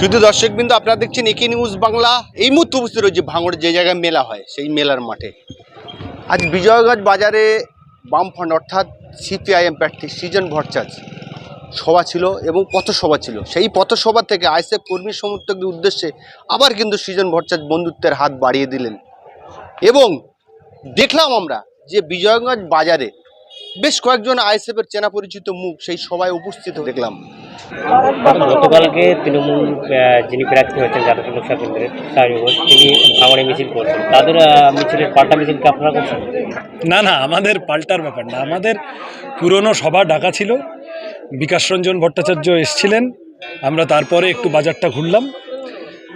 শুধু দর্শক দর্শকবৃন্দ, আপনারা দেখছেন একে নিউজ বাংলা। এই মুহূর্তে উপস্থিত রয়েছে ভাঙড়ে যে জায়গায় মেলা হয়, সেই মেলার মাঠে। আজ বিজয়গঞ্জ বাজারে বামফ্রন্ট, অর্থাৎ সিপিআইএম প্রার্থী সৃজন ভট্টাচার্য, সভা ছিল এবং পথসভা ছিল। সেই পথসভা থেকে আইসএফ কর্মী সমর্থকদের উদ্দেশ্যে আবার কিন্তু সৃজন ভট্টাচার্য বন্ধুত্বের হাত বাড়িয়ে দিলেন। এবং দেখলাম আমরা যে বিজয়গঞ্জ বাজারে বেশ কয়েকজন আইএসএফের চেনা পরিচিত মুখ সেই সভায় উপস্থিত দেখলাম। গতকালকে তৃণমূল যিনি প্রার্থী হয়েছেন জাতীয় লোকসভা কেন্দ্রের সাহেব ঘোষ তিনি ভাঙড়ে মিছিল করছেন। তাদের মিছিলের পাল্টা মিছিলকে আপনারা করছেন? না না আমাদের পাল্টার ব্যাপার না। আমাদের পুরনো সভা ডাকা ছিল। বিকাশ রঞ্জন ভট্টাচার্য এসছিলেন। আমরা তারপরে একটু বাজারটা ঘুরলাম।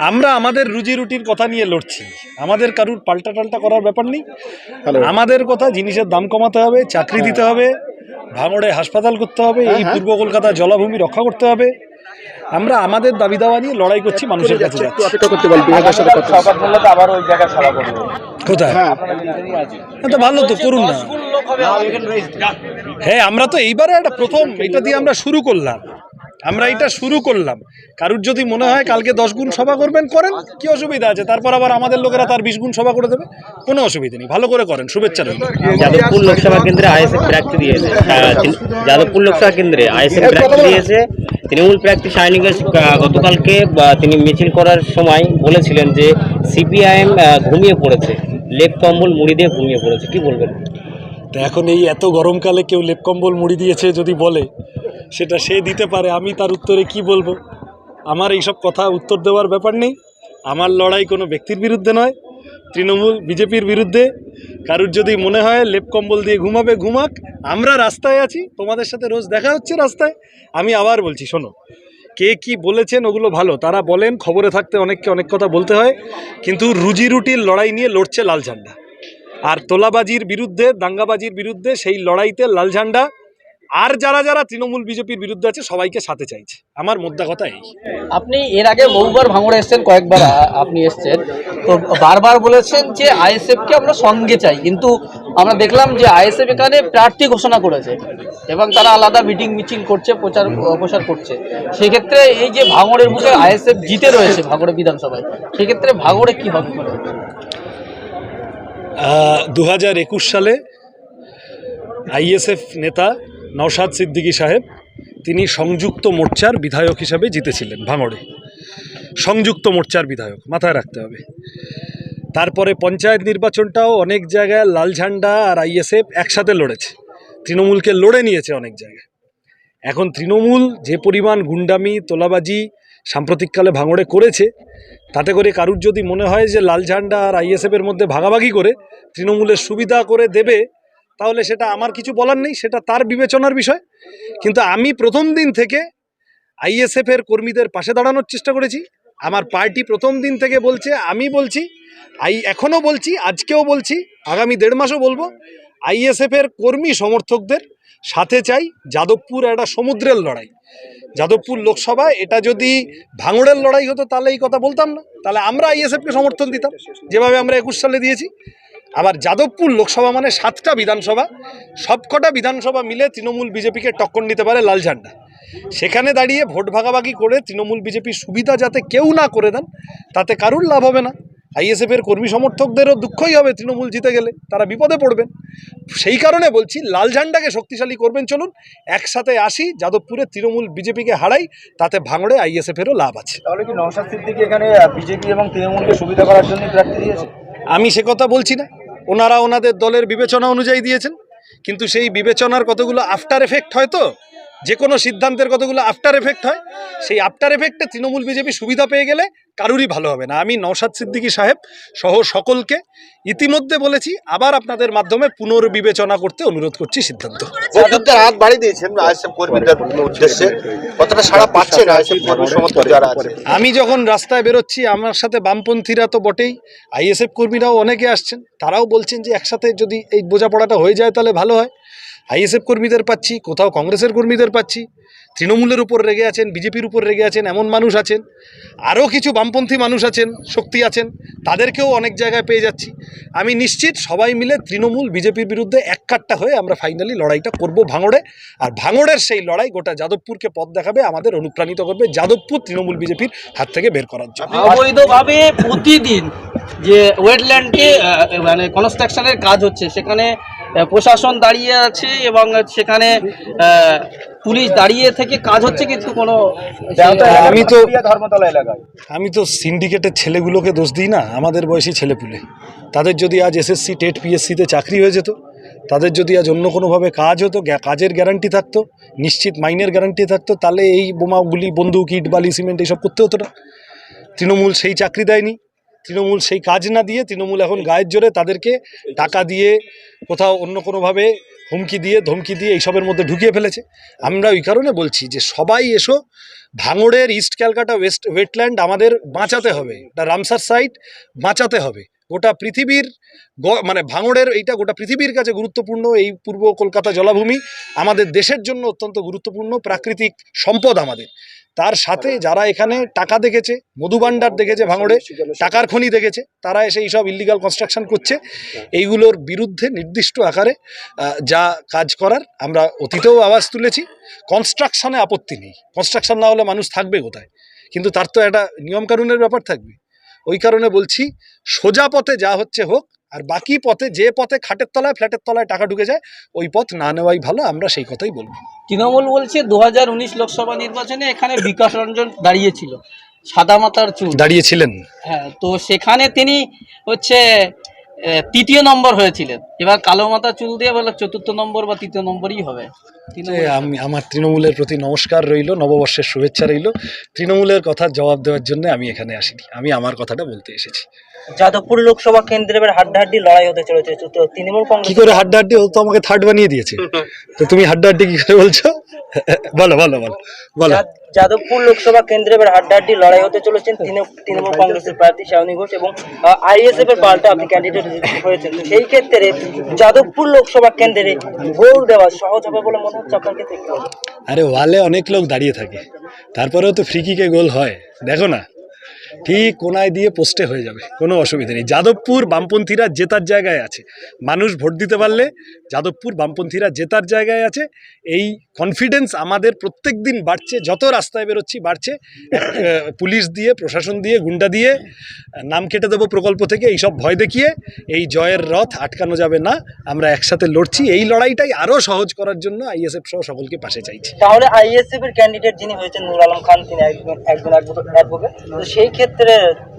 আমরা আমাদের রুজি রুটির কথা নিয়ে লড়ছি। আমাদের কারুর পাল্টা টাল্টা করার ব্যাপার নেই। আমাদের কথা জিনিসের দাম কমাতে হবে চাকরি দিতে হবে ভাঙড়ে হাসপাতাল করতে হবে এই পূর্ব কলকাতা জলাভূমি রক্ষা করতে হবে। আমরা আমাদের দাবি দাওয়া নিয়ে লড়াই করছি মানুষের কাছে কোথায়? হ্যাঁ। ভালো তো করুন না। হ্যাঁ আমরা তো এইবারে একটা প্রথম এটা দিয়ে আমরা শুরু করলাম। আমরা এটা শুরু করলাম। কারুর যদি মনে হয় কালকে দশ গুণ সভা করবেন করেন। কি অসুবিধা আছে? তারপর আবার আমাদের লোকেরা তার বিশ গুণ সভা করে দেবে। কোনো অসুবিধা নেই। ভালো করে করেন। শুভেচ্ছা রইল। যাদবপুর লোকসভা কেন্দ্রে আইএসএফ প্রার্থী দিয়েছে। যাদবপুর লোকসভা কেন্দ্রে আইএসএফ প্রার্থী দিয়েছে। তৃণমূল প্রার্থী শাইনিং গতকালকে তিনি মিছিল করার সময় বলেছিলেন যে সিপিআইএম ঘুমিয়ে পড়েছে। লেপ কম্বল মুড়ি দিয়ে ঘুমিয়ে পড়েছে। কি বলবেন? তো এখন এই এত গরমকালে কেউ লেপ কম্বল মুড়ি দিয়েছে যদি বলে সেটা সে দিতে পারে, আমি তার উত্তরে কি বলব? আমার এইসব কথা উত্তর দেওয়ার ব্যাপার নেই। আমার লড়াই কোনো ব্যক্তির বিরুদ্ধে নয়, তৃণমূল, বিজেপির বিরুদ্ধে। কারুর যদি মনে হয় লেপ কম্বল দিয়ে ঘুমাবে, ঘুমাক। আমরা রাস্তায় আছি, তোমাদের সাথে রোজ দেখা হচ্ছে রাস্তায়। আমি আবার বলছি, শোনো, কে কি বলেছেন ওগুলো ভালো। তারা বলেন, খবরে থাকতে অনেককে অনেক কথা বলতে হয়, কিন্তু রুজি রুটির লড়াই নিয়ে লড়ছে লাল ঝান্ডা। আর তোলাবাজির বিরুদ্ধে, দাঙ্গাবাজির বিরুদ্ধে সেই লড়াইতে লাল ঝান্ডা আর যারা যারা তৃণমূল বিজেপির বিরুদ্ধে আছে সবাইকে সাথে চাইছে। আমার মোদ্দা কথা এই। আপনি এর আগে বহুবার ভাঙড়ে এসেছেন কয়েকবার আপনি এসেছেন। তো বারবার বলেছেন যে আইএসএফ কে আমরা সঙ্গে চাই কিন্তু আমরা দেখলাম যে আইএসএফ এখানে প্রার্থী ঘোষণা করেছে এবং তারা আলাদা মিটিং মিছিল করছে প্রচার প্রসার করছে। সেক্ষেত্রে এই যে ভাঙড়ের বুকে আইএসএফ জিতে রয়েছে ভাঙড়ে বিধানসভায় সেক্ষেত্রে ভাঙড়ে কি হবে? দু হাজার একুশ সালে আইএসএফ নেতা নওশাদ সিদ্দিকী সাহেব, তিনি সংযুক্ত মোর্চার বিধায়ক হিসাবে জিতেছিলেন ভাঙড়ে। সংযুক্ত মোর্চার বিধায়ক, মাথায় রাখতে হবে। তারপরে পঞ্চায়েত নির্বাচনটাও অনেক জায়গায় লাল ঝান্ডা আর আইএসএফ একসাথে লড়েছে। তৃণমূলকে লড়ে নিয়েছে অনেক জায়গায়। এখন তৃণমূল যে পরিমাণ গুন্ডামি, তোলাবাজি সাম্প্রতিককালে ভাঙড়ে করেছে, তাতে করে কারুর যদি মনে হয় যে লাল ঝান্ডা আর আইএসএফের মধ্যে ভাগাভাগি করে তৃণমূলের সুবিধা করে দেবে তাহলে সেটা আমার কিছু বলার নেই, সেটা তার বিবেচনার বিষয়। কিন্তু আমি প্রথম দিন থেকে আইএসএফের কর্মীদের পাশে দাঁড়ানোর চেষ্টা করেছি। আমার পার্টি প্রথম দিন থেকে বলছে, আমি বলছি, আই এখনও বলছি, আজকেও বলছি, আগামী দেড় মাসও বলব আইএসএফের কর্মী সমর্থকদের সাথে চাই যাদবপুর একটা সমুদ্রের লড়াই। যাদবপুর লোকসভা, এটা যদি ভাঙড়ের লড়াই হতো তাহলে এই কথা বলতাম না। তাহলে আমরা আইএসএফকে সমর্থন দিতাম। যেভাবে আমরা একুশ সালে দিয়েছি আবার যাদবপুর লোকসভা মানে সাতটা বিধানসভা, সবকটা বিধানসভা মিলে তৃণমূল বিজেপিকে টক্কর নিতে পারে লাল ঝান্ডা। সেখানে দাঁড়িয়ে ভোট ভাগাভাগি করে তৃণমূল বিজেপির সুবিধা যাতে কেউ না করে দেন, তাতে কারুর লাভ হবে না। আইএসএফের কর্মী সমর্থকদেরও দুঃখই হবে তৃণমূল জিতে গেলে, তারা বিপদে পড়বেন। সেই কারণে বলছি, লাল ঝান্ডাকে শক্তিশালী করবেন, চলুন একসাথে আসি যাদবপুরে তৃণমূল বিজেপিকে হারাই, তাতে ভাঙড়ে আইএসএফেরও লাভ আছে। তাহলে কি নওশাদ সিদ্দিকী এখানে বিজেপি এবং তৃণমূলকে সুবিধা করার জন্য প্রার্থী দিয়েছে? আমি সে কথা বলছি না। ওনারা ওনাদের দলের বিবেচনা অনুযায়ী দিয়েছেন। কিন্তু সেই বিবেচনার কতগুলো আফটার এফেক্ট হয় তো? যে কোনো সিদ্ধান্তের কতগুলো আফটার এফেক্ট হয় সেই আফটার এফেক্টে তৃণমূল বিজেপি সুবিধা পেয়ে গেলে কারুরই ভালো হবে না। আমি নওশাদ সিদ্দিকী সাহেব সহ সকলকে ইতিমধ্যে বলেছি আবার আপনাদের মাধ্যমে পুনর্বিবেচনা করতে অনুরোধ করছি সিদ্ধান্ত। হাত বাড়িয়ে দিয়েছেন উদ্দেশ্যে। কতটা সাড়া পাচ্ছেন আইএসএফ যারা আছে। আমি যখন রাস্তায় বেরোচ্ছি আমার সাথে বামপন্থীরা তো বটেই আইএসএফ কর্মীরাও অনেকে আসছেন তারাও বলছেন যে একসাথে যদি এই বোঝাপড়াটা হয়ে যায় তাহলে ভালো হয়। আইএসএফ কর্মীদের পাচ্ছি, কোথাও কংগ্রেসের কর্মীদের পাচ্ছি, তৃণমূলের উপর রেগে আছেন, বিজেপির উপর রেগে আছেন, এমন মানুষ আছেন, আরও কিছু বামপন্থী মানুষ আছেন, শক্তি আছেন, তাদেরকেও অনেক জায়গায় পেয়ে যাচ্ছি। আমি নিশ্চিত সবাই মিলে তৃণমূল, বিজেপির বিরুদ্ধে এককাট্টা হয়ে আমরা ফাইনালি লড়াইটা করব ভাঙড়ে, আর ভাঙড়ের সেই লড়াই গোটা যাদবপুরকে পথ দেখাবে, আমাদের অনুপ্রাণিত করবে যাদবপুর তৃণমূল, বিজেপির হাত থেকে বের করার জন্য। অবৈধভাবে প্রতিদিন যে ওয়েটল্যান্ডে মানে কনস্ট্রাকশনের কাজ হচ্ছে, সেখানে প্রশাসন দাঁড়িয়ে আছে এবং সেখানে পুলিশ দাঁড়িয়ে থেকে কাজ হচ্ছে কিন্তু কোনো আমি তো- ধর্মতলা এলাকায়। আমি তো সিন্ডিকেটের ছেলেগুলোকে দোষ দিই না আমাদের বয়সী ছেলেপুলে। তাদের যদি আজ এসএসসি টেট পিএসসিতে চাকরি হয়ে যেত তাদের যদি আজ অন্য কোনোভাবে কাজ হতো কাজের গ্যারান্টি থাকতো নিশ্চিত মাইনের গ্যারান্টি থাকতো তাহলে এই বোমাগুলি বন্দুক ইট বালি সিমেন্ট এইসব করতে হতো না। তৃণমূল সেই চাকরি দেয়নি। তৃণমূল সেই কাজ না দিয়ে তৃণমূল এখন গায়ের জোরে তাদেরকে টাকা দিয়ে কোথাও অন্য কোনোভাবে হুমকি দিয়ে, ধমকি দিয়ে এইসবের মধ্যে ঢুকিয়ে ফেলেছে। আমরা ওই কারণে বলছি যে সবাই এসো, ভাঙড়ের ইস্ট ক্যালকাটা ওয়েস্ট ওয়েটল্যান্ড আমাদের বাঁচাতে হবে। রামসার সাইট বাঁচাতে হবে। গোটা পৃথিবীর মানে ভাঙড়ের এইটা গোটা পৃথিবীর কাছে গুরুত্বপূর্ণ, এই পূর্ব কলকাতা জলাভূমি আমাদের দেশের জন্য অত্যন্ত গুরুত্বপূর্ণ প্রাকৃতিক সম্পদ আমাদের। তার সাথে যারা এখানে টাকা দেখেছে মধুভাণ্ডার দেখেছে ভাঙড়ে, টাকার খনি দেখেছে, তারা এসে এইসব ইলিগাল কনস্ট্রাকশন করছে। এইগুলোর বিরুদ্ধে নির্দিষ্ট আকারে যা কাজ করার আমরা অতীতেও আওয়াজ তুলেছি। কনস্ট্রাকশনে আপত্তি নেই। কনস্ট্রাকশন না হলে মানুষ থাকবে কোথায়? কিন্তু তার তো একটা নিয়মকানুনের ব্যাপার থাকবে। ওই কারণে বলছি সোজা পথে যা হচ্ছে হোক আর বাকি পথে যে পথে খাটের তলায় ফ্ল্যাটের তলায় টাকা ঢুকে যায় ওই পথ না নেওয়াই ভালো আমরা সেই কথাই বলব। তৃণমূল বলছে দু হাজার উনিশ লোকসভা নির্বাচনে এখানে বিকাশ রঞ্জন দাঁড়িয়েছিল সাদা মাতার চুল। দাঁড়িয়েছিলেন। হ্যাঁ তো সেখানে তিনি হচ্ছে তৃতীয় নম্বর হয়েছিলেন। এবার কালো মাথা চুল দিয়ে বলে চতুর্থ নম্বর বা তৃতীয় নম্বরই হবে। আমি, আমার তৃণমূলের প্রতি নমস্কার রইল, নববর্ষের শুভেচ্ছা রইল। তৃণমূলের কথা জবাব দেওয়ার জন্য আমি এখানে আসিনি। আমি আমার কথাটা বলতে এসেছি। যাদবপুর লোকসভা কেন্দ্রে এবার হাড্ডাহাড্ডি লড়াই হতে চলেছে। তো তৃণমূল কি কংগ্রেস করে হাড্ডাহাড্ডি? ও তো আমাকে থার্ড বানিয়ে দিয়েছে। তো তুমি হাড্ডাহাড্ডি কি করে বলছো? বলো বলো বলো বলো। যাদবপুর লোকসভা কেন্দ্রে এবার হাড্ডাহাড্ডি লড়াই হতে চলেছেন তৃণমূল কংগ্রেসের প্রার্থী শাওনি ঘোষ এবং আইএসএফ এর পাল্টা আপনি ক্যান্ডিডেট হয়েছেন সেই ক্ষেত্রে যাদবপুর লোকসভা কেন্দ্রে গোল দেওয়া সহজ হবে বলে মনে হচ্ছে আপনার ক্ষেত্রে আরে ওয়ালে অনেক লোক দাঁড়িয়ে থাকে। তারপরেও তো ফ্রি কিকে গোল হয়। দেখো না। ঠিক কোনায় দিয়ে পোস্টে হয়ে যাবে, কোনো অসুবিধা নেই। যাদবপুর বামপন্থীরা জেতার জায়গায় আছে। মানুষ ভোট দিতে পারলে যাদবপুর বামপন্থীরা জেতার জায়গায় আছে। এই কনফিডেন্স আমাদের প্রত্যেক দিন বাড়ছে, যত রাস্তায় বেরোচ্ছি বাড়ছে। পুলিশ দিয়ে, প্রশাসন দিয়ে, গুন্ডা দিয়ে, নাম কেটে দেবো প্রকল্প থেকে, এইসব ভয় দেখিয়ে এই জয়ের রথ আটকানো যাবে না। আমরা একসাথে লড়ছি। এই লড়াইটাই আরও সহজ করার জন্য আইএসএফ সহ সকলকে পাশে চাইছি। তাহলে আইএসএফ এর ক্যান্ডিডেট যিনি হয়েছেন নূর আলম খান, তিনি একজন একজন অ্যাডভোকেট সেই ক্ষেত্রে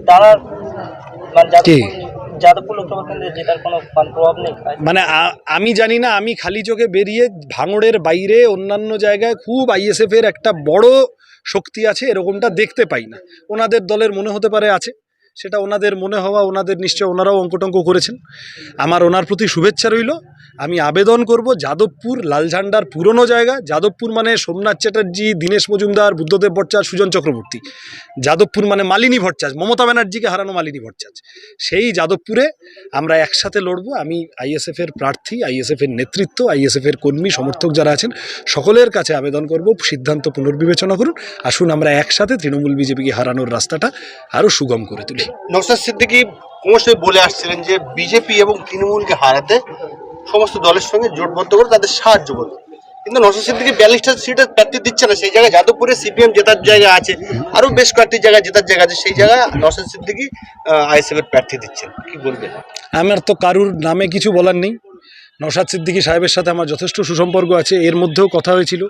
তারা মানে যাদবপুর যাদবপুর লোকসভা কেন্দ্রে জেতার কোনো প্রভাব নেই? মানে আমি জানি না আমি খালি চোখে বেরিয়ে ভাঙড়ের বাইরে অন্যান্য জায়গায় খুব আইএসএফ এর একটা বড় শক্তি আছে এরকমটা দেখতে পাই না। ওনাদের দলের মনে হতে পারে আছে। সেটা ওনাদের মনে হওয়া, ওনাদের নিশ্চয় ওনারাও অঙ্কটঙ্ক করেছেন। আমার ওনার প্রতি শুভেচ্ছা রইল। আমি আবেদন করব যাদবপুর, লালঝান্ডার পুরনো জায়গা, যাদবপুর মানে সোমনাথ চ্যাটার্জি, দীনেশ মজুমদার, বুদ্ধদেব ভট্টাচার্য, সুজন চক্রবর্তী। যাদবপুর মানে মালিনী ভট্টাচার্য, মমতা ব্যানার্জিকে হারানো মালিনী ভট্টাচার্য। সেই যাদবপুরে আমরা একসাথে লড়ব। আমি আইএসএফের প্রার্থী, আইএসএফের নেতৃত্ব, আইএসএফের কর্মী, সমর্থক যারা আছেন, সকলের কাছে আবেদন করব। সিদ্ধান্ত পুনর্বিবেচনা করুন। আসুন আমরা একসাথে তৃণমূল বিজেপিকে হারানোর রাস্তাটা আরও সুগম করে তুলি। নৌসাদ সিদ্দিকি ক্রমশই বলে আসছিলেন যে বিজেপি এবং তৃণমূলকে হারাতে সমস্ত দলের সঙ্গে জোটবদ্ধ করে তাদের সাহায্য করবে। কিন্তু নৌসাদ সিদ্দিকি বিয়াল্লিশটা সিটে প্রার্থী দিচ্ছে না, সেই জায়গায় যাদবপুরে সিপিএম জেতার জায়গা আছে, আরও বেশ কয়েকটি জায়গায় জেতার জায়গা আছে, সেই জায়গায় নৌসাদ সিদ্দিকি আইএসএফ এর প্রার্থী দিচ্ছেন। কি বলবেন আমার তো কারুর নামে কিছু বলার নেই। নওশাদ সিদ্দিকী সাহেবের সাথে আমার যথেষ্ট সুসম্পর্ক আছে, এর মধ্যেও কথা হয়েছিল।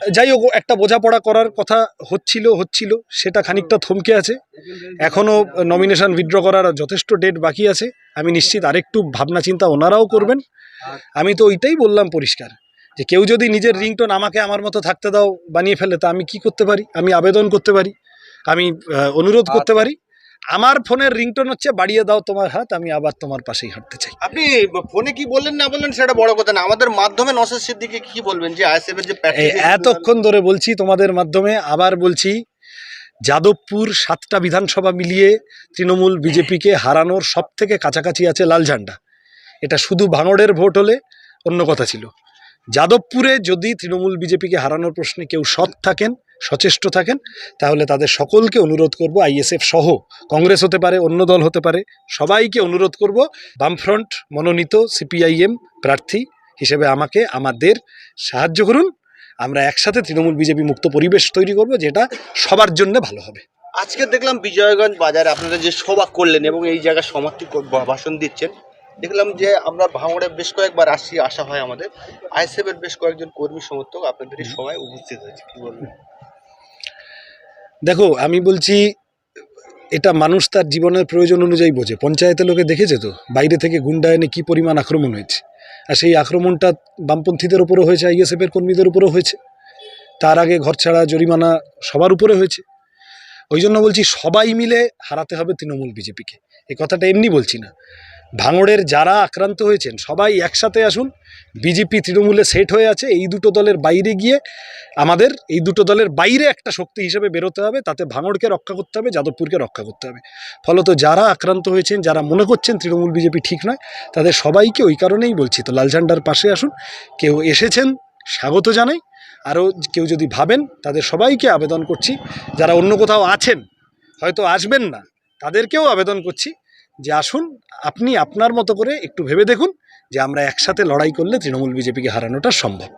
যাই হোক একটা বোঝাপড়া করার কথা হচ্ছিল হচ্ছিল সেটা খানিকটা থমকে আছে। এখনও নমিনেশন উইথড্র করার যথেষ্ট ডেট বাকি আছে। আমি নিশ্চিত আরেকটু ভাবনা চিন্তা ওনারাও করবেন। আমি তো ওইটাই বললাম পরিষ্কার যে কেউ যদি নিজের রিংটোন আমাকে আমার মতো থাকতে দাও বানিয়ে ফেলে তা আমি কি করতে পারি? আমি আবেদন করতে পারি? আমি অনুরোধ করতে পারি? আমার ফোনের রিংটোন হচ্ছে বাড়িয়ে দাও তোমার হাত আমি আবার তোমার পাশেই হাঁটতে চাই। আপনি ফোনে কি বললেন না বললেন সেটা বড় কথা না। আমাদের মাধ্যমে নৌসাদ সিদ্দিকি কি বলবেন? যে আইএসএফ এর যে এতক্ষণ ধরে বলছি তোমাদের মাধ্যমে আবার বলছি যাদবপুর সাতটা বিধানসভা মিলিয়ে তৃণমূল বিজেপিকে হারানোর সব থেকে কাছাকাছি আছে লাল ঝান্ডা। এটা শুধু ভাঙড়ের ভোট হলে অন্য কথা ছিল। যাদবপুরে যদি তৃণমূল বিজেপিকে হারানোর প্রশ্নে কেউ সৎ থাকেন সচেষ্ট থাকেন, তাহলে তাদের সকলকে অনুরোধ করব, আইএসএফ সহ কংগ্রেস হতে পারে, অন্য দল হতে পারে, সবাইকে অনুরোধ করব, বামফ্রন্ট মনোনীত সিপিআইএম প্রার্থী হিসেবে আমাকে, আমাদের সাহায্য করুন। আমরা একসাথে তৃণমূল বিজেপি মুক্ত পরিবেশ তৈরি করব, যেটা সবার জন্য ভালো হবে। আজকে দেখলাম বিজয়গঞ্জ বাজারে আপনারা যে সভা করলেন এবং এই জায়গায় সমাপ্তি ভাষণ দিচ্ছেন, দেখলাম যে আমরা ভাঙড়ে বেশ কয়েকবার আসি আসা হয় আমাদের। আইএসএফ এর বেশ কয়েকজন কর্মী সমর্থক আপনাদের সভায় উপস্থিত হয়েছে, কি বলবেন? দেখো, আমি বলছি, এটা মানুষ তার জীবনের প্রয়োজন অনুযায়ী বোঝে। পঞ্চায়েতের লোকে দেখেছে তো, বাইরে থেকে গুন্ডা এনে কী পরিমাণ আক্রমণ হয়েছে। আর সেই আক্রমণটা বামপন্থীদের উপরও হয়েছে আইএসএফের কর্মীদের উপরও হয়েছে। তার আগে ঘর ছাড়া জরিমানা সবার উপরে হয়েছে। ওই জন্য বলছি, সবাই মিলে হারাতে হবে তৃণমূল বিজেপিকে। এই কথাটা এমনি বলছি না। ভাঙড়ের যারা আক্রান্ত হয়েছেন, সবাই একসাথে আসুন। বিজেপি তৃণমূলে সেট হয়ে আছে। এই দুটো দলের বাইরে গিয়ে আমাদের এই দুটো দলের বাইরে একটা শক্তি হিসেবে বেরোতে হবে। তাতে ভাঙড়কে রক্ষা করতে হবে, যাদবপুরকে রক্ষা করতে হবে। ফলত যারা আক্রান্ত হয়েছেন, যারা মনে করছেন তৃণমূল বিজেপি ঠিক নয়, তাদের সবাইকে ওই কারণেই বলছি। তো লাল ঝান্ডার পাশে আসুন। কেউ এসেছেন, স্বাগত জানাই। আরও কেউ যদি ভাবেন, তাদের সবাইকে আবেদন করছি। যারা অন্য কোথাও আছেন, হয়তো আসবেন না, তাদেরকেও আবেদন করছি। যে আসুন, আপনি আপনার মতো করে একটু ভেবে দেখুন যে আমরা একসাথে লড়াই করলে তৃণমূল বিজেপিকে হারানোটা সম্ভব।